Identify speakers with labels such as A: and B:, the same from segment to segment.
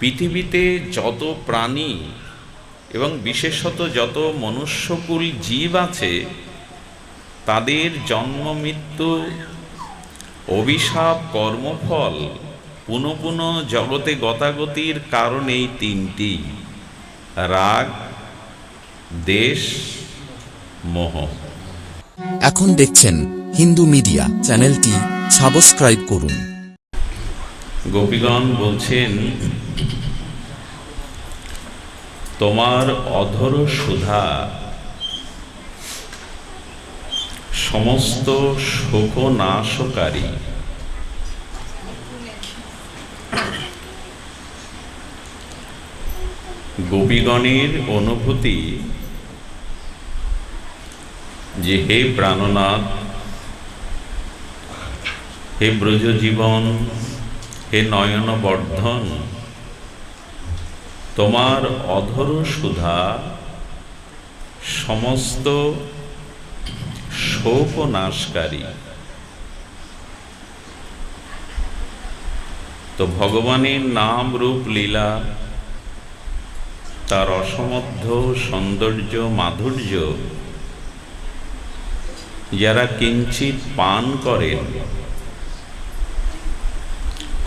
A: পৃথিবীতে যত প্রাণী এবং বিশেষত যত মনুষ্যকুল জীব আছে, তাদের জন্ম, মৃত্যু, অভিশাপ, কর্মফল, পুনঃ পুনঃ জগতে গতাগতির কারণ এই তিনটি রাগ, দেশ, মোহ।
B: এখন দেখছেন হিন্দু মিডিয়া, চ্যানেলটি সাবস্ক্রাইব করুন।
A: গোপীগণ বলছেন, তোমার অধর সুধা সমস্ত শোক নাশকারী গোপীগণের অনুভূতি যে হে প্রাণনাথ, হে ব্রজ জীবন হে নয়ন বর্ধন তোমার অধর সুধা সমস্ত শোক নাশকারী তো ভগবানের নাম রূপ লীলা, তার অসমর্থ সৌন্দর্য মাধুর্য, যারা কিঞ্চিত পান করেন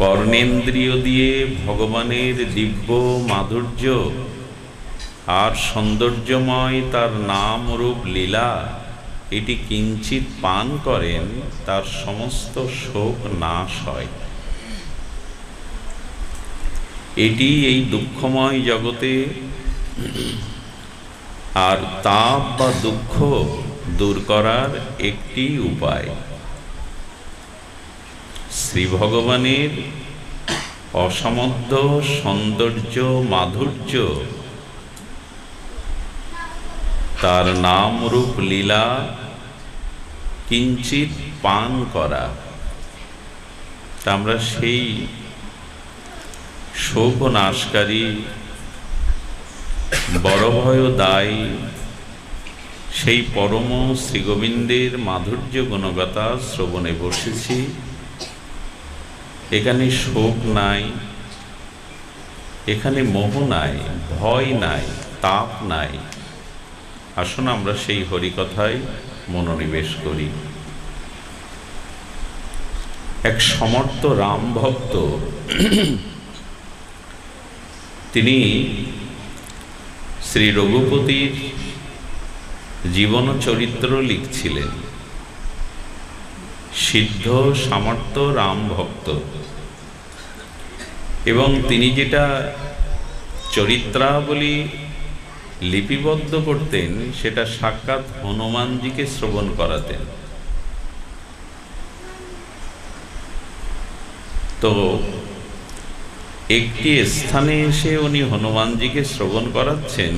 A: কর্ণেন্দ্রিয় দিয়ে ভগবানের দিব্য মাধুর্য আর সৌন্দর্যময় তার নাম রূপ লীলা, এটি কিঞ্চিত পান করেন, তার সমস্ত শোক নাশ হয়। এটি এই দুঃখময় জগতে আর তাপ বা দুঃখ দূর করার একটি উপায়। শ্রী ভগবানের অসমর্থ সৌন্দর্য মাধুর্য। তার নাম রূপ লীলা কিঞ্চিত পান করা। তা আমরা সেই শোক নাশকারী বড় ভয় দায় সেই পরম শ্রীগোবিন্দের মাধুর্য গুণগতা শ্রবণে বসেছি। এখানে শোক নাই, এখানে মোহ নাই, ভয় নাই, তাপ নাই। আসুন আমরা সেই হরিকথায় মনোনিবেশ করি। এক সমর্থ রাম ভক্ত, তিনি শ্রী রঘুপতির জীবন চরিত্র লিখছিলেন, সিদ্ধ সামর্থ্য রাম ভক্ত। এবং তিনি যেটা চরিত্রাবলী লিপিবদ্ধ করতেন, সেটা সাক্ষাৎ হনুমানজিকে শ্রবণ করাতেন। তো একটি স্থানে এসে উনি হনুমানজিকে শ্রবণ করাচ্ছেন,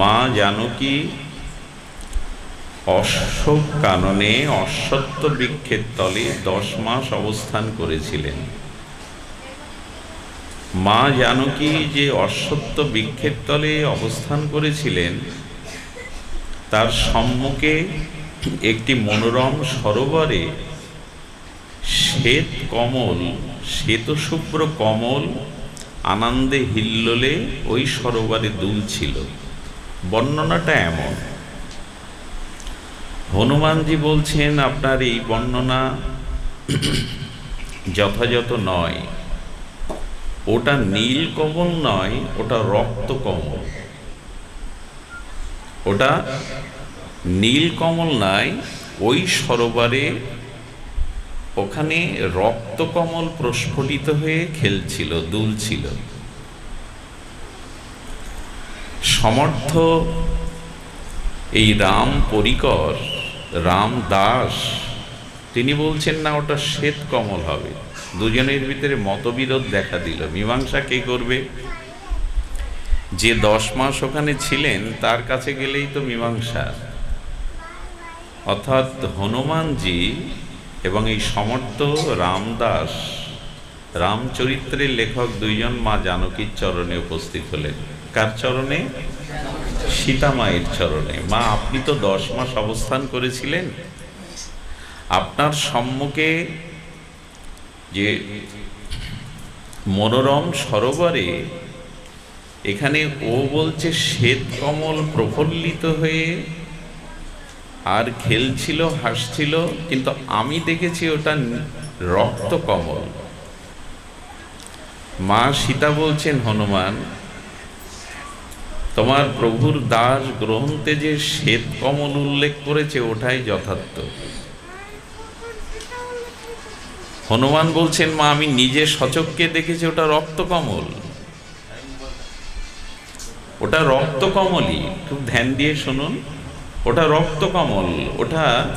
A: মা জানকী অশোক কাননে অশ্বত্থ বৃক্ষের তলে দশ মাস অবস্থান করেছিলেন। মা জানকী যে অশ্বত্থ বৃক্ষের তলে অবস্থান করেছিলেন, তার সম্মুখে একটি মনোরম সরোবরে শ্বেত কমল, শ্বেতশুভ্র কমল আনন্দে হিল্লোলে ওই সরোবরে দুলছিল। বর্ণনাটা এমন। হনুমানজি বলছেন, আপনার এই বর্ণনা যথাযথ নয়। ওটা নীল কমল নয়, ওটা রক্ত কমল। ওটা নীল কমল নয় ওই সরোবরে ওখানে রক্তকমল প্রস্ফুটিত হয়ে খেলছিল, দুলছিল। সমর্থ এই রাম পরিকর, রাম দাস, তিনি বলছেন না ওটা শ্বেত কমল হবে। দুজনের ভিতরে মতবিরোধ দেখা দিল। মীমাংসা কে করবে? যে দশ মাস ওখানে ছিলেন, তার কাছে গেলেই তো মীমাংসা। অর্থাৎ হনুমানজি এবং এই সমর্থ রামদাস, রামচরিত্রের লেখক দুইজন মা জানকীর চরণে উপস্থিত হলেন। কার চরণে? সীতা মায়ের চরণে। মা, আপনি তো দশ মাস অবস্থান করেছিলেন। আপনার সম্মুখে যে মনোরম সরোবরে এখানে ও বলছে শ্বেত কমল প্রফুল্লিত হয়ে আর খেলছিল, হাসছিল, কিন্তু আমি দেখেছি ওটা রক্ত কমল মা সীতা বলছেন, হনুমান, তোমার প্রভুর দাস গ্রন্থে যে শ্বেত কমল উল্লেখ করেছে, ওটাই যথার্থ। হনুমান বলছেন, মা, আমি নিজে সচককে দেখেছি, ওটা রক্তকমল। ওটা রক্তকমলই, খুব ধ্যান দিয়ে শুনুন। ওটা রক্তকমল, ওটা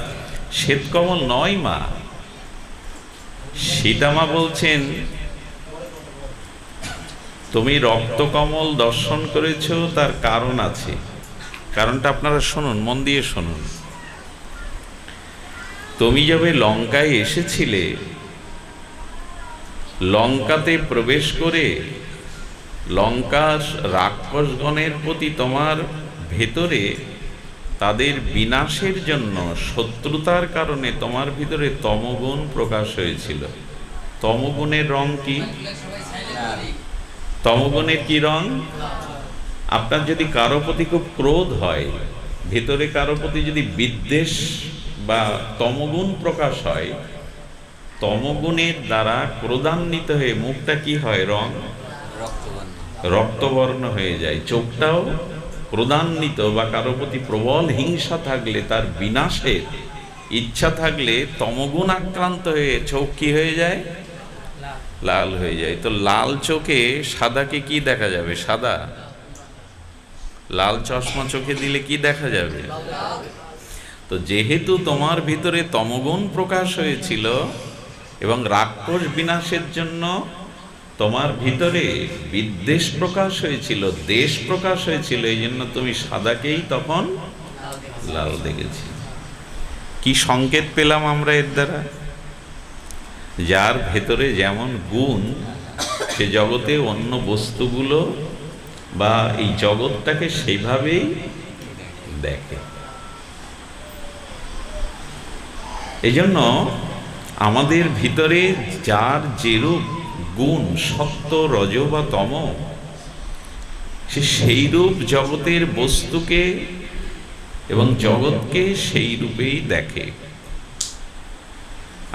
A: শ্বেতকমল নয়, মা। সীতামা বলছেন, তুমি রক্তকমল দর্শন করেছ, তার কারণ আছে। কারণটা আপনারা শুনুন, মন দিয়ে শুনুন। তুমি যবে লঙ্কায় এসেছিলে লঙ্কাতে প্রবেশ করে লঙ্কার রাক্ষসগণের প্রতি তোমার ভেতরে তাদের বিনাশের জন্য শত্রুতার কারণে তোমার ভিতরে তমগুণ প্রকাশ হয়েছিল। তমগুণের রং কি? তমগুণের কি রং? আপনার যদি কারও প্রতি খুব ক্রোধ হয়, ভেতরে কারও প্রতি যদি বিদ্বেষ বা তমগুণ প্রকাশ হয় তমগুণের দ্বারা ক্রোধান্বিত হয়ে মুখটা কি হয়? রং? রক্তবর্ণ। হয়ে যায়। চোখটাও ক্রোধান্বিত বা কারও প্রতি প্রবল হিংসা থাকলে তার বিনাশের ইচ্ছা থাকলে তমগুণ আক্রান্ত হয়ে চোখ কি হয়ে যায়? লাল হয়ে যায়। তো লাল চোখে সাদাকে কি দেখা যাবে? সাদা? লাল চশমা চোখে দিলে কি দেখা যাবে? তো যেহেতু তোমার ভিতরে তমগুণ প্রকাশ হয়েছিল এবং রাক্ষস বিনাশের জন্য তোমার ভিতরে বিদ্বেষ প্রকাশ হয়েছিল, দেশ প্রকাশ হয়েছিল, এই জন্য তুমি সাদাকেই তখন লাল দেখেছি। কি সংকেত পেলাম আমরা এর দ্বারা? যার ভেতরে যেমন গুণ, সে জগতে অন্য বস্তুগুলো বা এই জগৎটাকে সেইভাবেই দেখে। এই জন্য আমাদের ভিতরে যার যেরূপ গুণ সত্য রজ বা তম, সে সেইরূপ জগতের বস্তুকে এবং জগৎকে সেই রূপেই দেখে।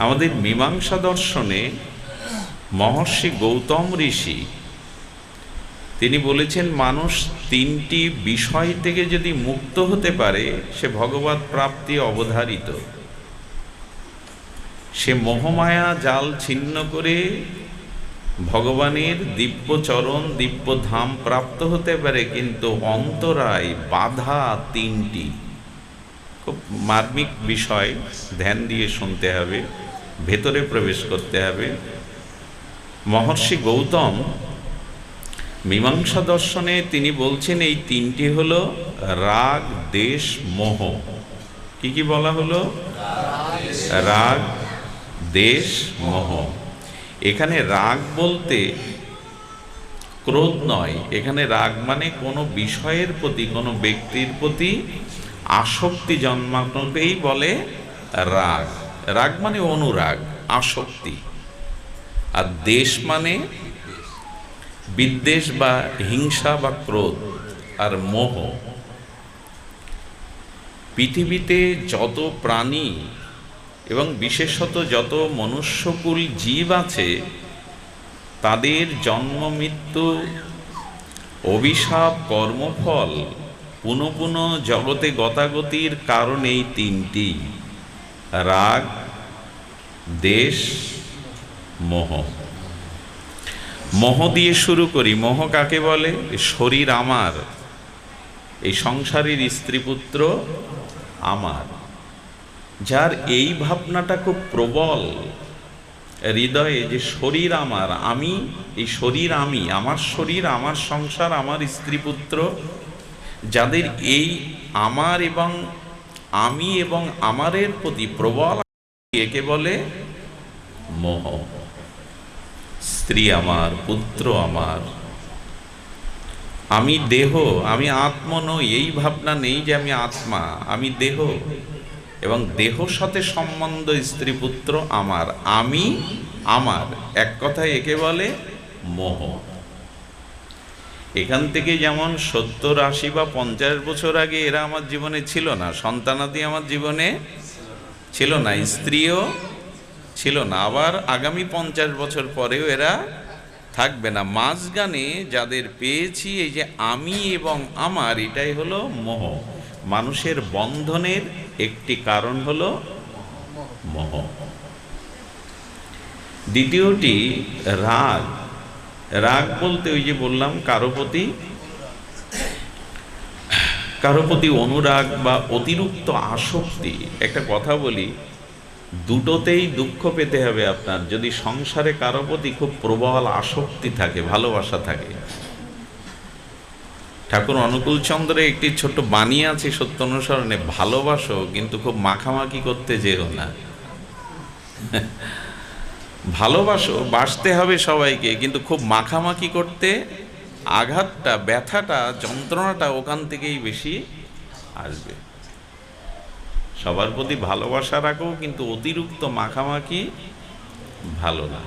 A: আমাদের মীমাংসা দর্শনে মহর্ষি গৌতম ঋষি, তিনি বলেছেন, মানুষ তিনটি বিষয় থেকে যদি মুক্ত হতে পারে, সে ভগবত প্রাপ্তি অবধারিত। সে মোহমায়া জাল ছিন্ন করে ভগবানের দিব্য চরণ দিব্য ধাম প্রাপ্ত হতে পারে কিন্তু অন্তরায় বাধা তিনটি। খুব মার্মিক বিষয় ধ্যান দিয়ে শুনতে হবে ভেতরে প্রবেশ করতে হবে। মহর্ষি গৌতম মীমাংসা দর্শনে তিনি বলছেন এই তিনটি হলো রাগ দেশ মোহ। কি কি বলা হলো? রাগ দেশ মোহ। এখানে রাগ বলতে ক্রোধ নয়। এখানে রাগ মানে কোনো বিষয়ের প্রতি, কোনো ব্যক্তির প্রতি আসক্তি জন্মানোকেই বলে রাগ। রাগ মানে অনুরাগ, আসক্তি। আর দেশ মানে বিদ্বেষ বা হিংসা বা ক্রোধ আর মোহ। পৃথিবীতে যত প্রাণী এবং বিশেষত যত মনুষ্যকুল জীব আছে, তাদের জন্ম, মৃত্যু, অভিশাপ, কর্মফল, পুনঃ পুনঃ জগতে গতাগতির কারণ এই তিনটি রাগ, দেশ, মোহ। মোহ দিয়ে শুরু করি। মোহ কাকে বলে? শরীর আমার, এই সংসারের স্ত্রী পুত্র আমার। যার এই ভাবনাটা খুব প্রবল। হৃদয়ে যে শরীর আমার, আমি, এই শরীর আমি, আমার শরীর, আমার সংসার, আমার স্ত্রী পুত্র, যাদের এই আমার এবং আমি এবং আমারের প্রতি প্রবল একে বলে মোহ। স্ত্রী আমার, পুত্র আমার, আমি দেহ, আমি আত্ম নই এই ভাবনা নেই যে আমি আত্মা, আমি দেহ। এবং দেহ সাথে সম্বন্ধ স্ত্রী পুত্র আমার, আমি আমার। এক কথায় একে বলে মোহ। এখান থেকে যেমন সত্তর, আশি বা পঞ্চাশ বছর আগে এরা আমার জীবনে ছিল না, সন্তানাদি আমার জীবনে ছিল না, স্ত্রীও ছিল না। আবার আগামী পঞ্চাশ বছর পরেও এরা থাকবে না। মাঝগানে যাদের পেয়েছি এই যে আমি এবং আমার, এটাই হলো মোহ। মানুষের বন্ধনের একটি কারণ হল মহ। দ্বিতীয়টি, রাগ। রাগ বলতে ওই যে বললাম, কারও প্রতি কারও প্রতি অনুরাগ বা অতিরিক্ত আসক্তি। একটা কথা বলি, দুটোতেই দুঃখ পেতে হবে আপনার। যদি সংসারে কারও প্রতি খুব প্রবল আসক্তি থাকে, ভালোবাসা থাকে ঠাকুর অনুকূল চন্দ্রের একটি ছোট্ট বাণী আছে, সত্য অনুসরণে ভালোবাসো, কিন্তু খুব মাখামাখি করতে যেও না। ভালোবাসো, বাসতে হবে সবাইকে, কিন্তু খুব মাখামাখি করতে আঘাতটা, ব্যথাটা, যন্ত্রণাটা ওখান থেকেই বেশি আসবে। সবার প্রতি ভালোবাসা রাখো, কিন্তু অতিরিক্ত মাখামাখি ভালো না।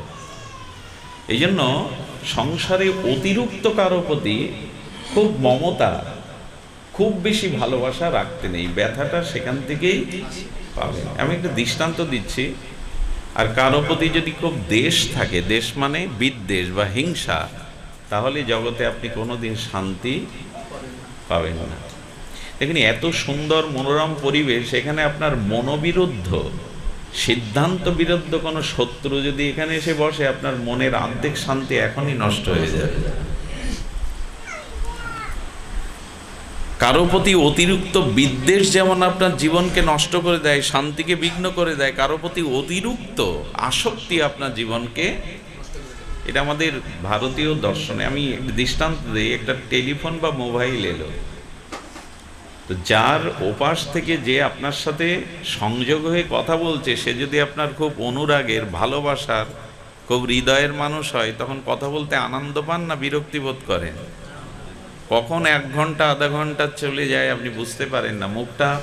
A: এই জন্য সংসারে অতিরিক্ত কারও প্রতি খুব মমতা, খুব বেশি ভালোবাসা রাখতে নেই। ব্যথাটা সেখান থেকেই পাবে। আমি একটা দৃষ্টান্ত দিচ্ছি, আর কারও প্রতি যদি খুব দেশ থাকে, দেশ মানে বিদ্বেষ বা হিংসা, তাহলে জগতে আপনি কোনোদিন শান্তি পাবেন না। দেখুন, এত সুন্দর মনোরম পরিবেশ, এখানে আপনার মনোবিরুদ্ধ, সিদ্ধান্ত বিরুদ্ধ কোনো শত্রু যদি এখানে এসে বসে, আপনার মনের আর্ধেক শান্তি এখনই নষ্ট হয়ে যাবে। কারও প্রতি অতিরিক্ত বিদ্বেষ যেমন আপনার জীবনকে নষ্ট করে দেয়, শান্তিকে বিঘ্ন করে দেয়, কারও প্রতি অতিরিক্ত আসক্তি আপনার জীবনকে, এটা আমাদের ভারতীয় দর্শনে আমি দৃষ্টান্ত দিই, একটা টেলিফোন বা মোবাইল এলো। তো যার ওপাশ থেকে যে আপনার সাথে সংযোগ হয়ে কথা বলছে, সে যদি আপনার খুব অনুরাগের, ভালোবাসার, খুব হৃদয়ের মানুষ হয়, তখন কথা বলতে আনন্দ পান না বিরক্তি বোধ করেন? কখন এক ঘণ্টা, আধা ঘণ্টা চলে যায় আপনি বুঝতে পারেন না। মুখটা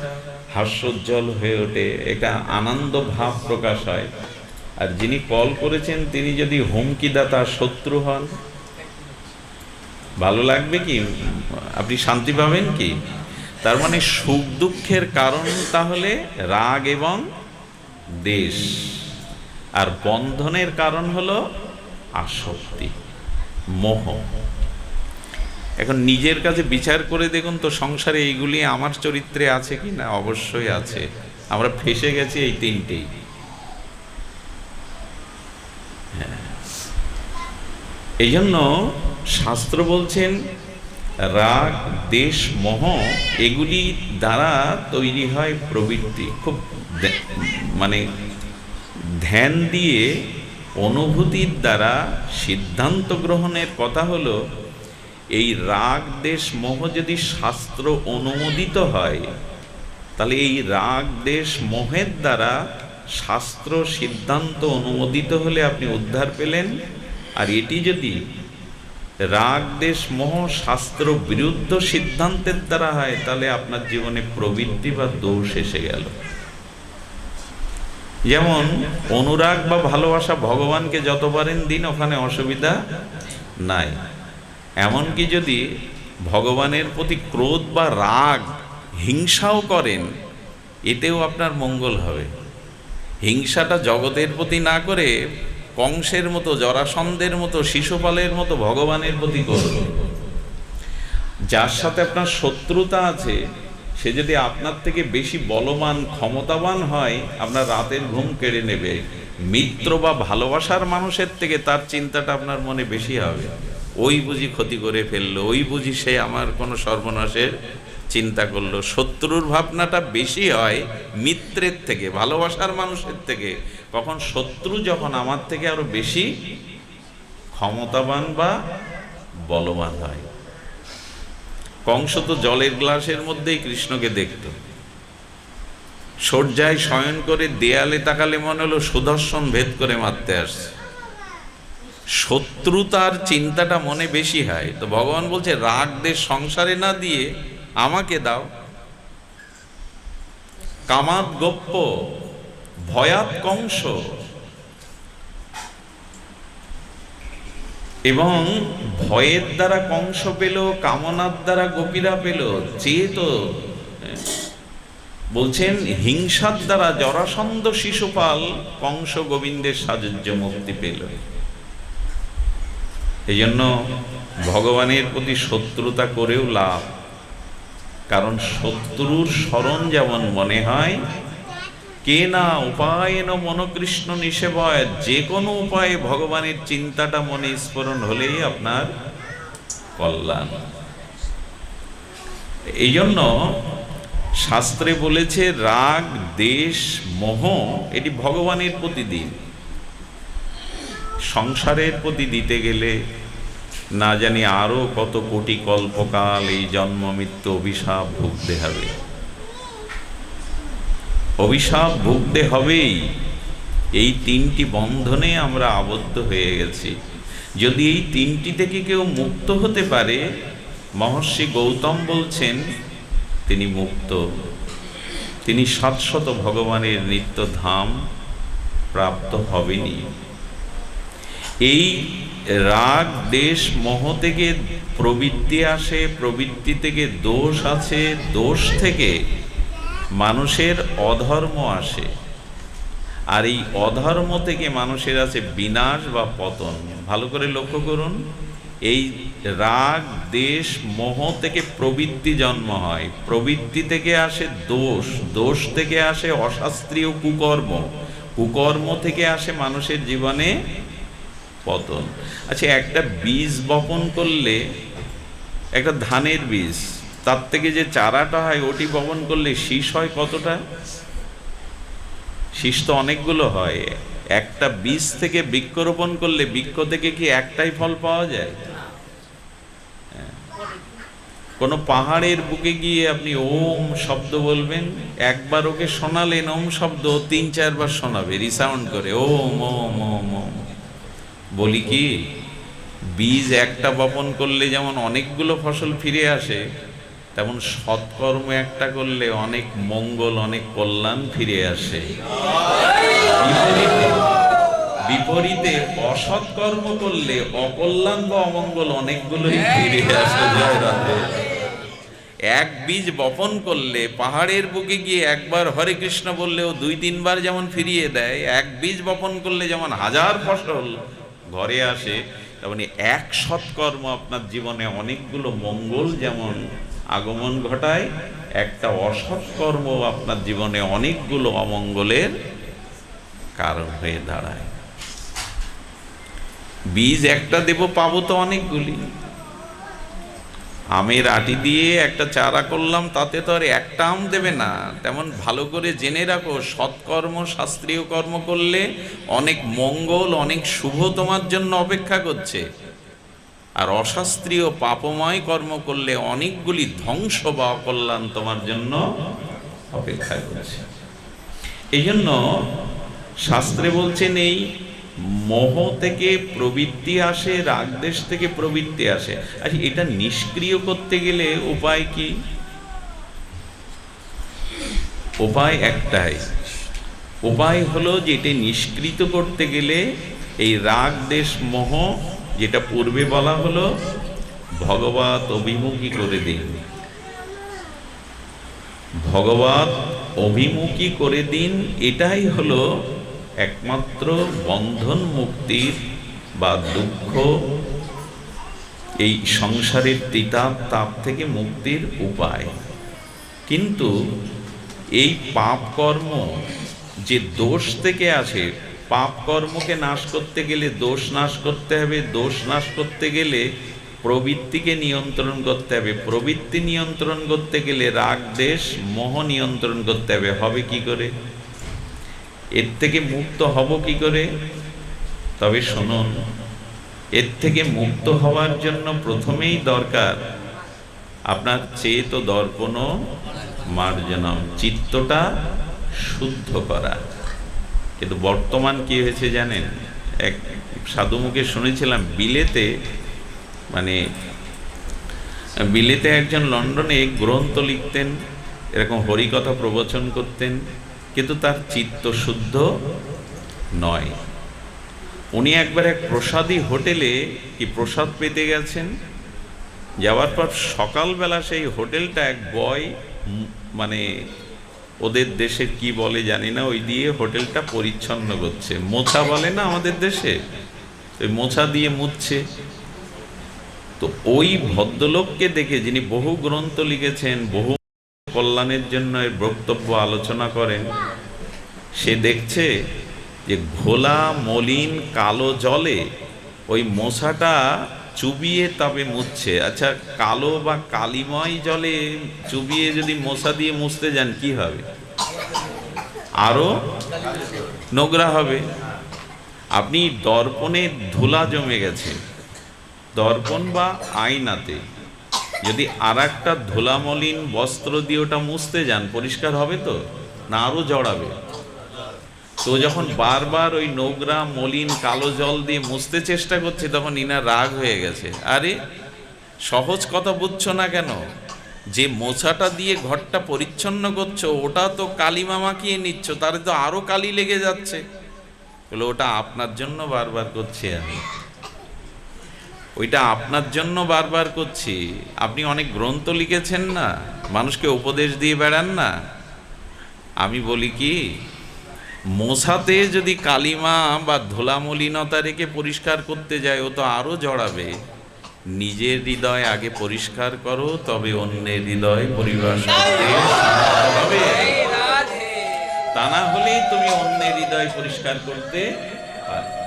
A: হাস্যোজ্জ্বল হয়ে ওঠে, এটা আনন্দ ভাব প্রকাশ হয়। আর যিনি কল করেছেন, তিনি যদি হুমকিদাতা শত্রু হন, ভালো লাগবে কি? আপনি শান্তি পাবেন কি? তার মানে সুখ দুঃখের কারণ তাহলে রাগ এবং দেশ। আর বন্ধনের কারণ হলো আসক্তি, মোহ। এখন নিজের কাছে বিচার করে দেখুন তো সংসারে এইগুলি আমার চরিত্রে আছে কি না? অবশ্যই আছে। আমরা ফেসে গেছি এই তিনটেই। হ্যাঁ। এই জন্য শাস্ত্র বলছেন, রাগ, দেশ, মোহ, এগুলি দ্বারা তৈরি হয় প্রবৃত্তি। খুব মানে ধ্যান দিয়ে অনুভূতির দ্বারা সিদ্ধান্ত গ্রহণের কথা হলো এই রাগ দেশ মোহ যদি শাস্ত্র অনুমোদিত হয়, তাহলে এই রাগ দেশ মোহের দ্বারা শাস্ত্র সিদ্ধান্ত অনুমোদিত হলে আপনি উদ্ধার পেলেন। আর এটি যদি রাগ দেশ মোহ শাস্ত্র বিরুদ্ধ সিদ্ধান্তের দ্বারা হয়, তাহলে আপনার জীবনে প্রবৃত্তি বা দোষ এসে গেল। যেমন অনুরাগ বা ভালোবাসা ভগবানকে যত পারেন দিন ওখানে অসুবিধা নাই। এমনকি যদি ভগবানের প্রতি ক্রোধ বা রাগ, হিংসাও করেন, এতেও আপনার মঙ্গল হবে। হিংসাটা জগতের প্রতি না করে কংসের মতো, জরাসন্ধের মতো, শিশুপালের মতো ভগবানের প্রতি করবে যার সাথে আপনার শত্রুতা আছে, সে যদি আপনার থেকে বেশি বলবান, ক্ষমতাবান হয়, আপনার রাতের ঘুম কেড়ে নেবে। মিত্র বা ভালোবাসার মানুষের থেকে তার চিন্তাটা আপনার মনে বেশি হবে। ওই বুঝি ক্ষতি করে ফেলল, ওই বুঝি সে আমার কোনো সর্বনাশের চিন্তা করল। শত্রুর ভাবনাটা বেশি হয় মিত্রের থেকে, ভালোবাসার মানুষের থেকে। কখন শত্রু যখন আমার থেকে আরও বেশি ক্ষমতাবান বা বলবান হয়। কংস তো জলের গ্লাসের মধ্যেই কৃষ্ণকে দেখত। সজ্জায় শয়ন করে দেয়ালে তাকালে মনে হলো সুদর্শন ভেদ করে মারতে আসছে। শত্রুতার চিন্তাটা মনে বেশি হয়। তো ভগবান বলছে, রাগ দেশ সংসারে না দিয়ে আমাকে দাও। কামাত গপ্প ভয়াত কংস। এবং ভয়ের দ্বারা কংস পেল, কামনার দ্বারা গোপীরা পেল চেয়ে তো বলছেন, হিংসার দ্বারা জরাসন্ধ শিশুপাল কংস গোবিন্দের সাজুজ্য মুক্তি পেল। এই জন্য ভগবানের প্রতি শত্রুতা করেও লাভ। কারণ শত্রুর স্মরণ যেমন মনে হয়, কে না উপায় উপায়েন মনকৃষ্ণ নিষেবয়, যে কোনো উপায়ে ভগবানের চিন্তাটা মনে স্ফুরণ হলেই আপনার কল্যাণ। এই জন্য শাস্ত্রে বলেছে, রাগ, দেশ, মোহ, এটি ভগবানের প্রতি দিন সংসারের প্রতি দিতে গেলে না জানি আরও কত কোটি কল্পকাল এই জন্ম মৃত্যু অভিশাপ ভুগতে হবে। অভিশাপ ভুগতে হবেই। এই তিনটি বন্ধনে আমরা আবদ্ধ হয়ে গেছি। যদি এই তিনটি থেকে কেউ মুক্ত হতে পারে, মহর্ষি গৌতম বলছেন, তিনি মুক্ত। তিনি শাশ্বত ভগবানের নিত্য ধাম প্রাপ্ত হবেনি এই রাগ, দেশ, মোহ থেকে প্রবৃত্তি আসে, প্রবৃত্তি থেকে দোষ আছে, দোষ থেকে মানুষের অধর্ম আসে। আর এই অধর্ম থেকে মানুষের আছে বিনাশ বা পতন। ভালো করে লক্ষ্য করুন, এই রাগ, দেশ, মোহ থেকে প্রবৃত্তি জন্ম হয়। প্রবৃত্তি থেকে আসে দোষ দোষ থেকে আসে অশাস্ত্রীয় কুকর্ম। কুকর্ম থেকে আসে মানুষের জীবনে পতন। আচ্ছা একটা বীজ বপন করলে, একটা ধানের বীজ, তার থেকে যে চারাটা হয়, ওটি বপন করলে শীষ হয় কতটা? শীষ তো অনেকগুলো হয়। একটা বীজ থেকে বৃক্ষরোপণ করলে বৃক্ষ থেকে কি একটাই ফল পাওয়া যায়। কোনো পাহাড়ের বুকে গিয়ে আপনি ওম শব্দ বলবেন? একবার ওকে শোনালেন, ওম শব্দ, তিন, চারবার শোনাবে রিসাউন্ড করে, ওম ওম ওম ওম। বলি কি, বীজ একটা বপন করলে যেমন অনেকগুলো ফসল ফিরে আসে, তেমন সৎকর্ম একটা করলে অনেক মঙ্গল, অনেক কল্যাণ ফিরে আসে। বিপরীতে বিপরীতে অসৎকর্ম করলে অকল্যাণ বা অমঙ্গল অনেকগুলোই ফিরে আসে এক বীজ বপন করলে পাহাড়ের বুকে গিয়ে একবার হরে কৃষ্ণ বললেও দুই তিনবার যেমন ফিরিয়ে দেয়, এক বীজ বপন করলে যেমন হাজার ফসল ঘরে আসে তেমনি এক সৎকর্ম আপনার জীবনে অনেকগুলো মঙ্গল যেমন আগমন ঘটায়, একটা অসৎকর্ম আপনার জীবনে অনেকগুলো অমঙ্গলের কারণ হয়ে দাঁড়ায়। বীজ একটা দেব, পাবো তো অনেকগুলি। আমের আটি দিয়ে একটা চারা করলাম, তাতে তো আর একটা আম দেবে না। তেমন ভালো করে জেনে রাখো, সৎকর্ম, শাস্ত্রীয় কর্ম করলে অনেক মঙ্গল, অনেক শুভ তোমার জন্য অপেক্ষা করছে। আর অশাস্ত্রীয় পাপময় কর্ম করলে অনেকগুলি ধ্বংস বা অকল্যাণ তোমার জন্য অপেক্ষা করছে। এই জন্য শাস্ত্রে বলছেন এই মোহ থেকে প্রবৃত্তি আসে রাগদেশ থেকে প্রবৃত্তি আসে। আচ্ছা এটা নিষ্ক্রিয় করতে গেলে উপায় কি? উপায় একটাই। উপায় হলো যে এটা নিষ্কৃত করতে গেলে এই রাগ দেশ মোহ, যেটা পূর্বে বলা হলো, ভগবত অভিমুখী করে দিন। ভগবত অভিমুখী করে দিন, এটাই হলো একমাত্র বন্ধন মুক্তির বা দুঃখ এই সংসারের তিতাপ তাপ থেকে মুক্তির উপায়। কিন্তু এই পাপ কর্ম যে দোষ থেকে আসে পাপ কর্মকে নাশ করতে গেলে দোষ নাশ করতে হবে, দোষ নাশ করতে গেলে প্রবৃত্তিকে নিয়ন্ত্রণ করতে হবে। প্রবৃত্তি নিয়ন্ত্রণ করতে গেলে রাগ, দেশ, মোহ নিয়ন্ত্রণ করতে হবে। হবে কি করে? এর থেকে মুক্ত হব কি করে? তবে শুনুন, এর থেকে মুক্ত হওয়ার জন্য প্রথমেই দরকার আপনার চেত দর্পণ মার্জনম, চিত্তটা শুদ্ধ করা। কিন্তু বর্তমান কি হয়েছে জানেন? এক সাধু মুখে শুনেছিলাম, বিলেতে মানে বিলেতে একজন লন্ডনে গ্রন্থ লিখতেন, এরকম হরিকথা প্রবচন করতেন। কিন্তু তার চিত্ত শুদ্ধ নয়। উনি একবার এক প্রসাদী হোটেলে কি প্রসাদ পেতে গেছেন? যাওয়ার পর সকালবেলা সেই হোটেলটা এক বয় মানে ওদের দেশের কি বলে জানি না, ওই দিয়ে হোটেলটা পরিচ্ছন্ন করছে। মোছা বলে না আমাদের দেশে? ওই মোছা দিয়ে মুছছে। তো ওই ভদ্রলোককে দেখে যিনি বহু গ্রন্থ লিখেছেন, বহু কল্যাণের জন্য এর বক্তব্য আলোচনা করেন, সে দেখছে যে ঘোলা মলিন কালো জলে ওই মশাটা চুবিয়ে তবে মুছছে। আচ্ছা কালো বা কালিময় জলে চুবিয়ে যদি মশা দিয়ে মুছতে যান, কি হবে? আরও নোংরা হবে। আপনি দর্পণে ধুলা জমে গেছে। দর্পণ বা আয়নাতে যদি আর একটা ধুলামলিন বস্ত্র দিয়ে ওটা মুছতে যান, পরিষ্কার হবে তো? না আরও জড়াবে। তো যখন বারবার ওই নোংরা মলিন কালো জল দিয়ে মুছতে চেষ্টা করছে, তখন ইনার রাগ হয়ে গেছে। আরে, সহজ কথা বুঝছ না কেন? যে মোছাটা দিয়ে ঘরটা পরিচ্ছন্ন করছ, ওটা তো কালিমা মাখিয়ে নিচ্ছ, তারে তো আরও কালি লেগে যাচ্ছে। বলে, ওটা আপনার জন্য বারবার করছি আমি। ওইটা আপনার জন্য বারবার করছি। আপনি অনেক গ্রন্থ লিখেছেন না? মানুষকে উপদেশ দিয়ে বেড়ান না? আমি বলি কি, মশাতে যদি কালিমা বা ধুলামলিনতা রেখে পরিষ্কার করতে যায়, ও তো আরও জড়াবে। নিজের হৃদয় আগে পরিষ্কার করো, তবে অন্যের হৃদয় পরিবার তা না হলেই তুমি অন্যের হৃদয় পরিষ্কার করতে পারবে।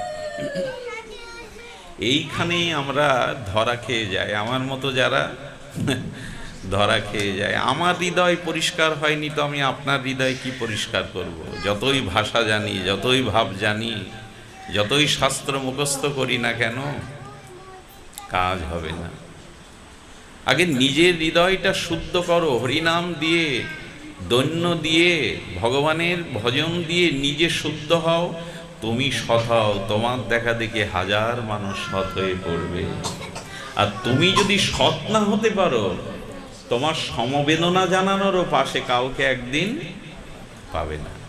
A: এইখানেই আমরা ধরা খেয়ে যাই। আমার মতো যারা ধরা খেয়ে যায়। আমার হৃদয় পরিষ্কার হয়নি তো আমি আপনার হৃদয় কি পরিষ্কার করব। যতই ভাষা জানি, যতই ভাব জানি, যতই শাস্ত্র মুখস্থ করি না কেন, কাজ হবে না। আগে নিজের হৃদয়টা শুদ্ধ করো, হরিনাম দিয়ে, দৈন্য দিয়ে, ভগবানের ভজন দিয়ে নিজে শুদ্ধ হও। তুমি সৎ হও, তোমার দেখা দেখে হাজার মানুষ সৎ হয়ে পড়বে। আর তুমি যদি সৎ না হতে পারো, তোমার সমবেদনা জানানোরও পাশে কাউকে একদিন পাবে না।